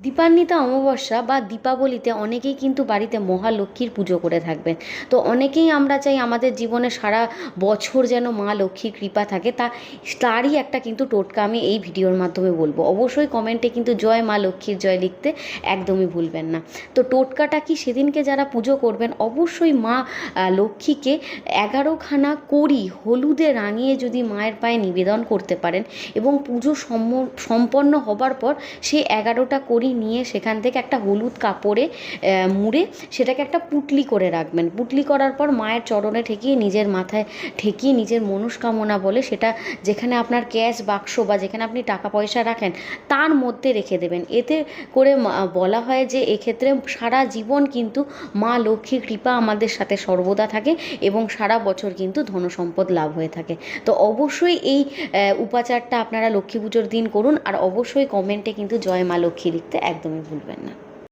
দীপান্বিতা অমাবস্যা বা দীপাবলিতে অনেকেই কিন্তু বাড়িতে মহালক্ষ্মীর পুজো করে থাকবেন। তো অনেকেই আমরা চাই আমাদের জীবনে সারা বছর যেন মা লক্ষ্মীর কৃপা থাকে, তা তারই একটা কিন্তু টোটকা আমি এই ভিডিওর মাধ্যমে বলব। অবশ্যই কমেন্টে কিন্তু জয় মা লক্ষ্মীর জয় লিখতে একদমই ভুলবেন না। তো টোটকাটা কি সেদিনকে যারা পুজো করবেন, অবশ্যই মা লক্ষ্মীকে এগারোখানা করি হলুদে রাঙিয়ে যদি মায়ের পায়ে নিবেদন করতে পারেন এবং পুজো সম্পন্ন হবার পর সেই এগারোটা কড়ি নিয়ে সেখান থেকে একটা হলুদ কাপড়ে মুড়ে সেটাকে একটা পুটলি করে রাখবেন। পুটলি করার পর মায়ের চরণে ঠেকিয়ে, নিজের মাথায় ঠেকিয়ে, নিজের মনস্কামনা বলে সেটা যেখানে আপনার ক্যাশ বাক্স বা যেখানে আপনি টাকা পয়সা রাখেন, তার মধ্যে রেখে দেবেন। এতে করে বলা হয় যে এক্ষেত্রে সারা জীবন কিন্তু মা লক্ষ্মীর কৃপা আমাদের সাথে সর্বদা থাকে এবং সারা বছর কিন্তু ধনসম্পদ লাভ হয়ে থাকে। তো অবশ্যই এই উপাচারটা আপনারা লক্ষ্মী পুজোর দিন করুন আর অবশ্যই কমেন্টে কিন্তু জয় মা লক্ষ্মী লিখতে একদমই ভুলবেন না।